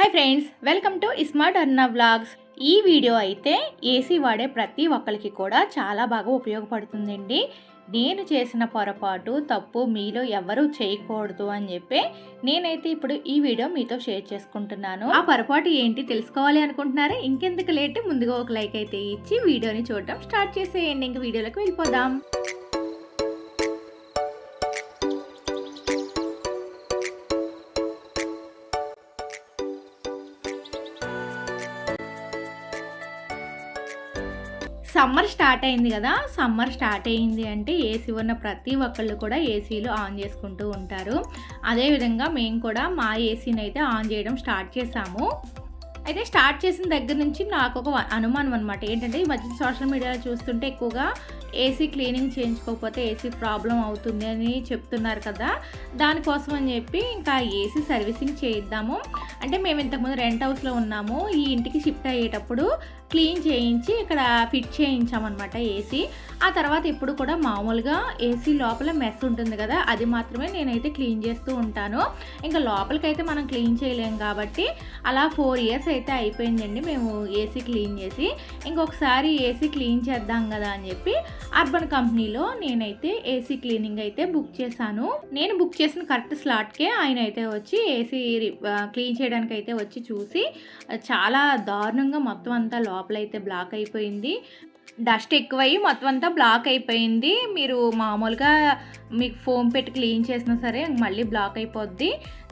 Hi friends welcome to smart Arna vlogs ఈ video అయితే AC వాడే ప్రతి ఒక్కరికి కూడా చాలా బాగా ఉపయోగపడుతుందండి. నేను చేసిన పొరపాటు తప్పు మీలో ఎవరు చేయకూడదు అని చెప్పి నేనైతే ఇప్పుడు ఈ వీడియో మీతో షేర్ చేసుకుంటున్నాను. ఆ పొరపాటు ఏంటి తెలుసుకోవాలి అనుకుంటున్నారా? ఇంకెందుకు లేట్? ముందుగా ఒక లైక్ అయితే ఇచ్చి వీడియోని చూడటం స్టార్ట్ చేసేయండి. ఇంక వీడియోలోకి వెళ్ళిపోదాం. సమ్మర్ స్టార్ట్ అయింది కదా సమ్మర్ స్టార్ట్ అయింది అంటే ఏసీ ఉన్న ప్రతి ఒక్కళ్ళు కూడా ఏసీలు ఆన్ చేసుకుంటూ ఉంటారు. అదేవిధంగా మేము కూడా మా ఏసీని అయితే ఆన్ చేయడం స్టార్ట్ చేసాము. అయితే స్టార్ట్ చేసిన దగ్గర నుంచి నాకు ఒక అనుమానం అనమాట ఏంటంటే ఈ మధ్య సోషల్ మీడియాలో చూస్తుంటే ఎక్కువగా ఏసీ క్లీనింగ్ చేయించుకోకపోతే ఏసీ ప్రాబ్లం అవుతుంది అని చెప్తున్నారు కదా. దానికోసం అని చెప్పి ఇంకా ఏసీ సర్వీసింగ్ చేయిద్దాము. అంటే మేము ఇంతకుముందు రెంట్ హౌస్లో ఉన్నాము. ఈ ఇంటికి షిఫ్ట్ అయ్యేటప్పుడు క్లీన్ చేయించి ఇక్కడ ఫిట్ చేయించామన్నమాట ఏసీ ఆ తర్వాత ఇప్పుడు కూడా మామూలుగా ఏసీ లోపల మెస్ ఉంటుంది కదా అది మాత్రమే నేనైతే క్లీన్ చేస్తూ ఉంటాను. ఇంకా లోపలికైతే మనం క్లీన్ చేయలేం కాబట్టి అలా ఫోర్ ఇయర్స్ అయితే అయిపోయిందండి మేము ఏసీ క్లీన్ చేసి. ఇంకొకసారి ఏసీ క్లీన్ చేద్దాం కదా అని చెప్పి అర్బన్ కంపెనీలో నేనైతే ఏసీ క్లీనింగ్ అయితే బుక్ చేశాను. నేను బుక్ చేసిన కరెక్ట్ స్లాట్కే ఆయన అయితే వచ్చి ఏసీ క్లీన్ చేయడానికి అయితే వచ్చి చూసి చాలా దారుణంగా మొత్తం అంతా లోపల అయితే బ్లాక్ అయిపోయింది. డస్ట్ ఎక్కువయ్యి మొత్తం అంతా బ్లాక్ అయిపోయింది. మీరు మామూలుగా మీకు ఫోమ్ పెట్టి క్లీన్ చేసినా సరే మళ్ళీ బ్లాక్ అయిపోద్ది.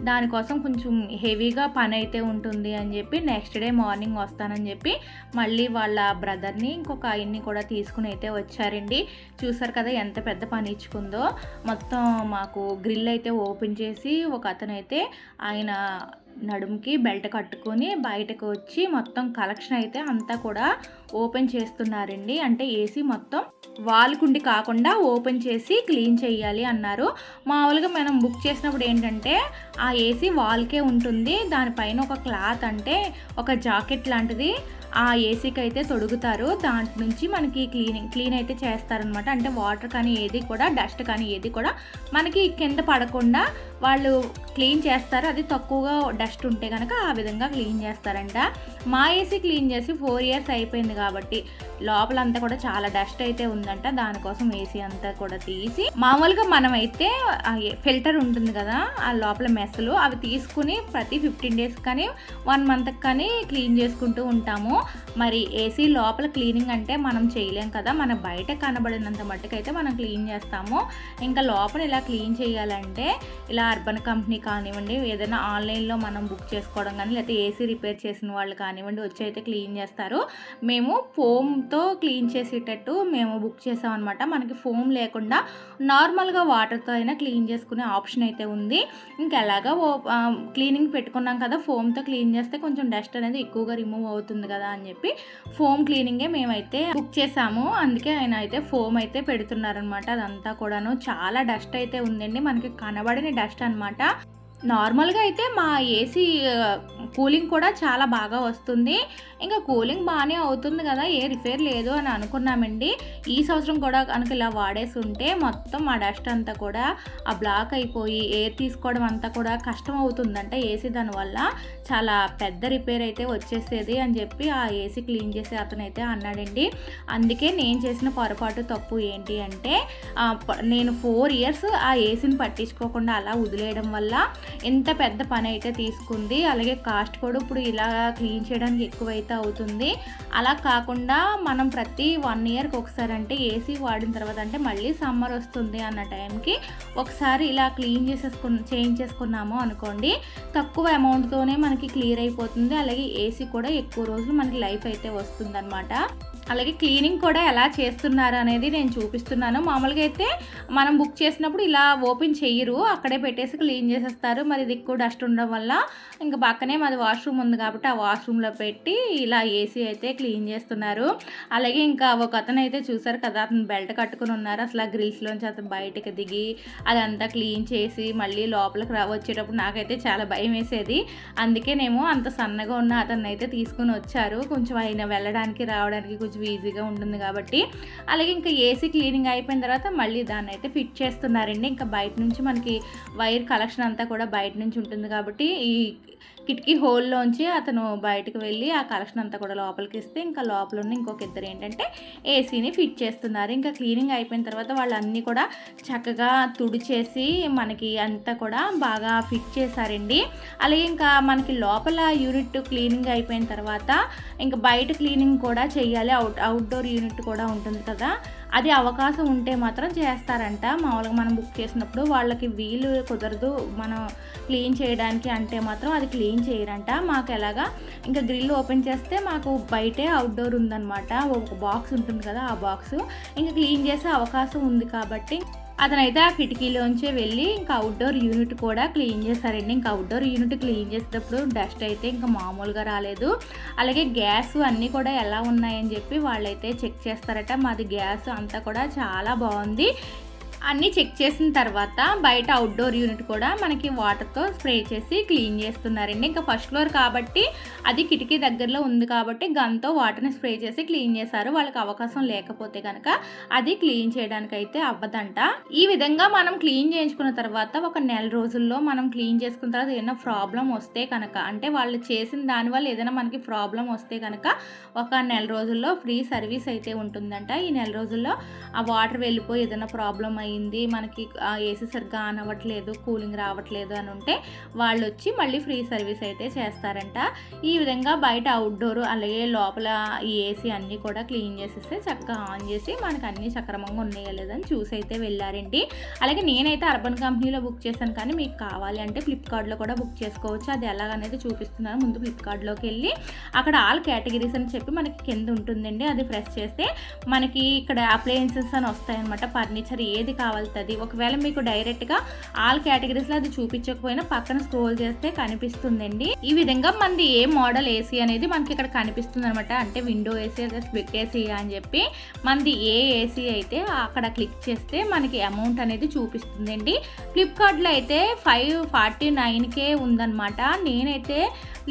దానికోసం కొంచెం హెవీగా పని అయితే ఉంటుంది అని చెప్పి నెక్స్ట్ డే మార్నింగ్ వస్తానని చెప్పి మళ్ళీ వాళ్ళ బ్రదర్ని ఇంకొక ఆయన్ని కూడా తీసుకుని అయితే వచ్చారండి. చూసారు కదా ఎంత పెద్ద పని ఇచ్చుకుందో. మొత్తం మాకు గ్రిల్ అయితే ఓపెన్ చేసి ఒక అతను అయితే ఆయన నడుముకి బెల్ట్ కట్టుకొని బయటకు వచ్చి మొత్తం కలెక్షన్ అయితే అంతా కూడా ఓపెన్ చేస్తున్నారండి. అంటే ఏసీ మొత్తం వాల్కుండి కాకుండా ఓపెన్ చేసి క్లీన్ చేయాలి అన్నారు. మామూలుగా మనం బుక్ చేసినప్పుడు ఏంటంటే ఆ ఏసీ వాల్కే ఉంటుంది. దానిపైన ఒక క్లాత్ అంటే ఒక జాకెట్ లాంటిది ఆ ఏసీకి అయితే తొడుగుతారు. దాంట్ నుంచి మనకి క్లీనింగ్ క్లీన్ అయితే చేస్తారనమాట అంటే వాటర్ కానీ ఏది కూడా డస్ట్ కానీ ఏది కూడా మనకి కింద పడకుండా వాళ్ళు క్లీన్ చేస్తారు. అది తక్కువగా డస్ట్ ఉంటే కనుక ఆ విధంగా క్లీన్ చేస్తారంట. మా ఏసీ క్లీన్ చేసి ఫోర్ ఇయర్స్ అయిపోయింది కాబట్టి లోపలంతా కూడా చాలా డస్ట్ అయితే ఉందంట. దానికోసం ఏసీ అంతా కూడా తీసి మామూలుగా మనమైతే ఫిల్టర్ ఉంటుంది కదా ఆ లోపల అసలు అవి తీసుకుని ప్రతి ఫిఫ్టీన్ డేస్ కానీ వన్ మంత్కి కానీ క్లీన్ చేసుకుంటూ ఉంటాము. మరి ఏసీ లోపల క్లీనింగ్ అంటే మనం చేయలేం కదా. మన బయట కనబడినంత మట్టుకైతే మనం క్లీన్ చేస్తాము. ఇంకా లోపల ఇలా క్లీన్ చేయాలంటే ఇలా అర్బన్ కంపెనీ కానివ్వండి ఏదైనా ఆన్లైన్లో మనం బుక్ చేసుకోవడం కానీ లేకపోతే ఏసీ రిపేర్ చేసిన వాళ్ళు కానివ్వండి వచ్చి అయితే క్లీన్ చేస్తారు. మేము ఫోమ్తో క్లీన్ చేసేటట్టు మేము బుక్ చేసామన్నమాట మనకి ఫోమ్ లేకుండా నార్మల్గా వాటర్తో అయినా క్లీన్ చేసుకునే ఆప్షన్ అయితే ఉంది. ఇంకా ఎలా ఎలాగా క్లీనింగ్ పెట్టుకున్నాం కదా ఫోమ్తో క్లీన్ చేస్తే కొంచెం డస్ట్ అనేది ఎక్కువగా రిమూవ్ అవుతుంది కదా అని చెప్పి ఫోమ్ క్లీనింగే మేమైతే బుక్ చేసాము. అందుకే ఆయన అయితే ఫోమ్ అయితే పెడుతున్నారనమాట. అదంతా కూడాను చాలా డస్ట్ అయితే ఉందండి. మనకి కనబడిన డస్ట్ అనమాట నార్మల్గా అయితే మా ఏసీ కూలింగ్ కూడా చాలా బాగా వస్తుంది. ఇంకా కూలింగ్ బాగానే అవుతుంది కదా ఏ రిపేర్ లేదు అని అనుకున్నామండి. ఈ సంవత్సరం కూడా కనుక ఇలా వాడేసి ఉంటే మొత్తం ఆ డస్ట్ అంతా కూడా ఆ బ్లాక్ అయిపోయి ఎయిర్ తీసుకోవడం అంతా కూడా కష్టం అవుతుందంట ఏసీ దానివల్ల చాలా పెద్ద రిపేర్ అయితే వచ్చేసేది అని చెప్పి ఆ ఏసీ క్లీన్ చేసే అతను అయితే అన్నాడండి. అందుకే నేను చేసిన పొరపాటు తప్పు ఏంటి అంటే నేను ఫోర్ ఇయర్స్ ఆ ఏసీని పట్టించుకోకుండా అలా వదిలేయడం వల్ల ఎంత పెద్ద పని అయితే తీసుకుంది. అలాగే కాస్ట్ కూడా ఇప్పుడు ఇలా క్లీన్ చేయడానికి ఎక్కువైతే అవుతుంది. అలా కాకుండా మనం ప్రతి వన్ ఇయర్కి ఒకసారి అంటే ఏసీ వాడిన తర్వాత అంటే మళ్ళీ సమ్మర్ వస్తుంది అన్న టైంకి ఒకసారి ఇలా క్లీన్ చేసేసుకు చేయించేసుకున్నాము అనుకోండి తక్కువ అమౌంట్తోనే మనకి క్లియర్ అయిపోతుంది. అలాగే ఏసీ కూడా ఎక్కువ రోజులు మనకి లైఫ్ అయితే వస్తుందన్నమాట. అలాగే క్లీనింగ్ కూడా ఎలా చేస్తున్నారు అనేది నేను చూపిస్తున్నాను. మామూలుగా అయితే మనం బుక్ చేసినప్పుడు ఇలా ఓపెన్ చేయరు. అక్కడే పెట్టేసి క్లీన్ చేసేస్తారు. మరి ఇది ఎక్కువ డస్ట్ ఉండడం వల్ల ఇంకా పక్కనే మాది వాష్రూమ్ ఉంది కాబట్టి ఆ వాష్రూమ్లో పెట్టి ఇలా ఏసీ అయితే క్లీన్ చేస్తున్నారు. అలాగే ఇంకా ఒక అతను అయితే చూసారు కదా అతను బెల్ట్ కట్టుకుని ఉన్నారు. అసలు ఆ గ్రిల్స్లోంచి అతను బయటకు దిగి అదంతా క్లీన్ చేసి మళ్ళీ లోపలికి రా వచ్చేటప్పుడు నాకైతే చాలా భయం వేసేది. అందుకేనేమో అంత సన్నగా ఉన్న అతన్ని అయితే తీసుకుని వచ్చారు. కొంచెం ఆయన వెళ్ళడానికి రావడానికి కొంచెం కొంచెం ఈజీగా ఉంటుంది కాబట్టి. అలాగే ఇంకా ఏసీ క్లీనింగ్ అయిపోయిన తర్వాత మళ్ళీ దాన్ని అయితే ఫిట్ చేస్తున్నారండి. ఇంకా బయట నుంచి మనకి వైర్ కలెక్షన్ అంతా కూడా బయట నుంచి ఉంటుంది కాబట్టి ఈ కిటికీ హోల్లోంచి అతను బయటకు వెళ్ళి ఆ కలెక్షన్ అంతా కూడా లోపలికి ఇస్తే ఇంకా లోపల ఉన్న ఇంకొక ఇద్దరు ఏంటంటే ఏసీని ఫిట్ చేస్తున్నారు. ఇంకా క్లీనింగ్ అయిపోయిన తర్వాత వాళ్ళు అన్నీ కూడా చక్కగా తుడిచేసి మనకి అంతా కూడా బాగా ఫిట్ చేశారండి. అలాగే ఇంకా మనకి లోపల యూనిట్ క్లీనింగ్ అయిపోయిన తర్వాత ఇంకా బయట క్లీనింగ్ కూడా చేయాలి. అవుట్ అవుట్డోర్ యూనిట్ కూడా ఉంటుంది కదా. అది అవకాశం ఉంటే మాత్రం చేస్తారంట. మామూలుగా మనం బుక్ చేసినప్పుడు వాళ్ళకి వీలు కుదరదు. మనం క్లీన్ చేయడానికి అంటే మాత్రం అది క్లీన్ చేయరంట. మాకు ఎలాగా ఇంకా గ్రిల్ ఓపెన్ చేస్తే మాకు బయటే అవుట్డోర్ ఉందన్నమాట. ఒక బాక్స్ ఉంటుంది కదా ఆ బాక్స్ ఇంకా క్లీన్ చేసే అవకాశం ఉంది కాబట్టి అతనైతే ఆ కిటికీలోంచి వెళ్ళి ఇంకా అవుట్డోర్ యూనిట్ కూడా క్లీన్ చేశారండి. ఇంకా అవుట్డోర్ యూనిట్ క్లీన్ చేసేటప్పుడు డస్ట్ అయితే ఇంకా మామూలుగా రాలేదు. అలాగే గ్యాస్ అన్నీ కూడా ఎలా ఉన్నాయని చెప్పి వాళ్ళైతే చెక్ చేస్తారట. మాది గ్యాస్ అంతా కూడా చాలా బాగుంది. అన్నీ చెక్ చేసిన తర్వాత బయట అవుట్డోర్ యూనిట్ కూడా మనకి వాటర్తో స్ప్రే చేసి క్లీన్ చేస్తున్నారండి. ఇంకా ఫస్ట్ ఫ్లోర్ కాబట్టి అది కిటికీ దగ్గరలో ఉంది కాబట్టి గన్తో వాటర్ని స్ప్రే చేసి క్లీన్ చేశారు. వాళ్ళకి అవకాశం లేకపోతే కనుక అది క్లీన్ చేయడానికి అయితే అవ్వదంట. ఈ విధంగా మనం క్లీన్ చేయించుకున్న తర్వాత ఒక నెల రోజుల్లో మనం క్లీన్ చేసుకున్న తర్వాత ఏదైనా ప్రాబ్లం వస్తే కనుక అంటే వాళ్ళు చేసిన దానివల్ల ఏదైనా మనకి ప్రాబ్లం వస్తే కనుక ఒక నెల రోజుల్లో ఫ్రీ సర్వీస్ అయితే ఉంటుందంట. ఈ నెల రోజుల్లో ఆ వాటర్ వెళ్ళిపోయి ఏదైనా ప్రాబ్లం అయింది మనకి ఏసీ సరిగ్గా ఆన్ అవ్వట్లేదు కూలింగ్ రావట్లేదు అని ఉంటే వాళ్ళు వచ్చి మళ్ళీ ఫ్రీ సర్వీస్ అయితే చేస్తారంట. ఈ విధంగా బయట అవుట్డోర్ అలాగే లోపల ఈ ఏసీ అన్నీ కూడా క్లీన్ చేసేస్తే చక్కగా ఆన్ చేసి మనకు అన్నీ సక్రమంగా ఉన్నాయో లేదని చూసి అయితే వెళ్ళారండి. అలాగే నేనైతే అర్బన్ కంపెనీలో బుక్ చేశాను కానీ మీకు కావాలి అంటే ఫ్లిప్కార్ట్లో కూడా బుక్ చేసుకోవచ్చు. అది ఎలాగనేది చూపిస్తున్నాను. ముందు ఫ్లిప్కార్ట్లోకి వెళ్ళి అక్కడ ఆల్ కేటగిరీస్ అని చెప్పి మనకి కింద ఉంటుందండి. అది ప్రెస్ చేస్తే మనకి ఇక్కడ అప్లయన్సెస్ అని వస్తాయన్నమాట. ఫర్నిచర్ ఏది కావాల్తుంది. ఒకవేళ మీకు డైరెక్ట్గా ఆల్ కేటగిరీస్లో అది చూపించకపోయినా పక్కన స్క్రోల్ చేస్తే కనిపిస్తుందండి. ఈ విధంగా మనది ఏ మోడల్ ఏసీ అనేది మనకి ఇక్కడ కనిపిస్తుంది అనమాట అంటే విండో ఏసీ అదే స్ప్లిట్ ఏసీ అని చెప్పి మనది ఏ ఏసీ అయితే అక్కడ క్లిక్ చేస్తే మనకి అమౌంట్ అనేది చూపిస్తుందండి. ఫ్లిప్కార్ట్లో అయితే ఫైవ్ ఫార్టీ నైన్కే ఉందన్నమాట. నేనైతే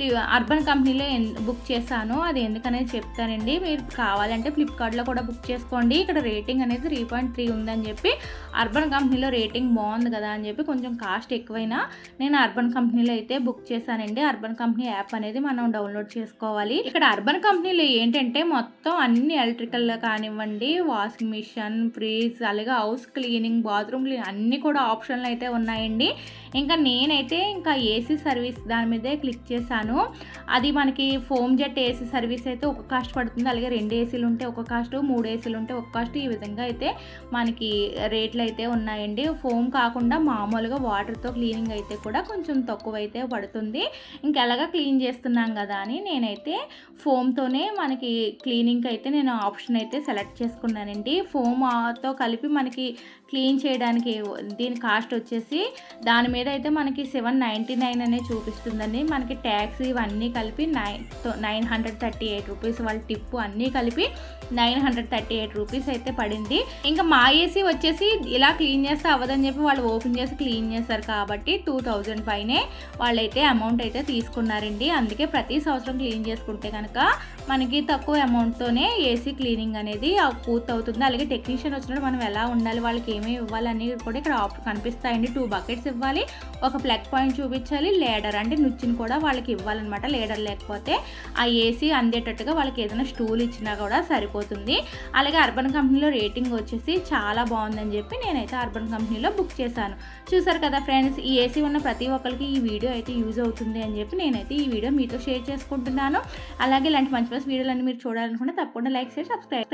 అర్బన్ కంపెనీలో బుక్ చేశాను. అది ఎందుకనేది చెప్తానండి. మీరు కావాలంటే ఫ్లిప్కార్ట్లో కూడా బుక్ చేసుకోండి. ఇక్కడ రేటింగ్ అనేది త్రీ పాయింట్ త్రీ ఉందని చెప్పి అర్బన్ కంపెనీలో రేటింగ్ బాగుంది కదా అని చెప్పి కొంచెం కాస్ట్ ఎక్కువైనా నేను అర్బన్ కంపెనీలో అయితే బుక్ చేశానండి. అర్బన్ కంపెనీ యాప్ అనేది మనం డౌన్లోడ్ చేసుకోవాలి. ఇక్కడ అర్బన్ కంపెనీలో ఏంటంటే మొత్తం అన్ని ఎలక్ట్రికల్ కానివ్వండి వాషింగ్ మిషన్ ఫ్రిడ్జ్ అలాగే హౌస్ క్లీనింగ్ బాత్రూమ్ క్లీనింగ్ అన్నీ కూడా ఆప్షన్లు అయితే ఉన్నాయండి. ఇంకా నేనైతే ఇంకా ఏసీ సర్వీస్ దాని మీదే క్లిక్ చేశాను. అది మనకి ఫోమ్ జెట్ ఏసీ సర్వీస్ అయితే ఒక కాస్ట్ పడుతుంది. అలాగే రెండు ఏసీలు ఉంటే ఒక కాస్ట్ మూడు ఏసీలు ఉంటే ఒక కాస్ట్. ఈ విధంగా అయితే మనకి రేట్లు అయితే ఉన్నాయండి. ఫోమ్ కాకుండా మామూలుగా వాటర్తో క్లీనింగ్ అయితే కూడా కొంచెం తక్కువ అయితే పడుతుంది ఇంకెలాగా క్లీన్ చేస్తున్నాం కదా అని నేనైతే ఫోమ్తోనే మనకి క్లీనింగ్ అయితే నేను ఆప్షన్ అయితే సెలెక్ట్ చేసుకున్నానండి. ఫోమ్తో కలిపి మనకి క్లీన్ చేయడానికి దీని కాస్ట్ వచ్చేసి దాని మీద అయితే మనకి సెవెన్ నైంటీ నైన్ అనే చూపిస్తుందండి. మనకి ట్యాక్స్ ఇవన్నీ కలిపి nine nine hundred thirty eight rupees వాళ్ళ టిప్పు అన్నీ కలిపి nine hundred thirty eight rupees అయితే పడింది. ఇంకా మా ఏసీ వచ్చేసి ఇలా క్లీన్ చేస్తే అవ్వదని చెప్పి వాళ్ళు ఓపెన్ చేసి క్లీన్ చేస్తారు కాబట్టి టూ థౌజండ్ పైనే వాళ్ళైతే అమౌంట్ అయితే తీసుకున్నారండి. అందుకే ప్రతి సంవత్సరం క్లీన్ చేసుకుంటే కనుక మనకి తక్కువ అమౌంట్తోనే ఏసీ క్లీనింగ్ అనేది పూర్తవుతుంది. అలాగే టెక్నీషియన్ వచ్చినప్పుడు మనం ఎలా ఉండాలి వాళ్ళకి ఏమేమి ఇవ్వాలి కూడా ఇక్కడ ఆప్షన్ కనిపిస్తాయండి. టూ బకెట్స్ ఇవ్వాలి. ఒక ప్లగ్ పాయింట్ చూపించాలి. లేడర్ అంటే నుచ్చిని కూడా వాళ్ళకి ఇవ్వాలన్నమాట. లేడర్ లేకపోతే ఆ ఏసీ అందేటట్టుగా వాళ్ళకి ఏదైనా స్టూల్ ఇచ్చినా కూడా సరిపోతుంది. అలాగే అర్బన్ కంపెనీలో రేటింగ్ వచ్చేసి చాలా బాగుందని చెప్పి నేనైతే అర్బన్ కంపెనీలో బుక్ చేశాను. చూసారు కదా ఫ్రెండ్స్ ఈ ఏసీ ఉన్న ప్రతి ఒక్కరికి ఈ వీడియో అయితే యూజ్ అవుతుంది అని చెప్పి నేనైతే ఈ వీడియో మీతో షేర్ చేసుకుంటున్నాను. అలాగే ఇలాంటి మంచి మంచి వీడియోలన్నీ మీరు చూడాలనుకుంటే తప్పకుండా లైక్ చేసి సబ్స్క్రైబ్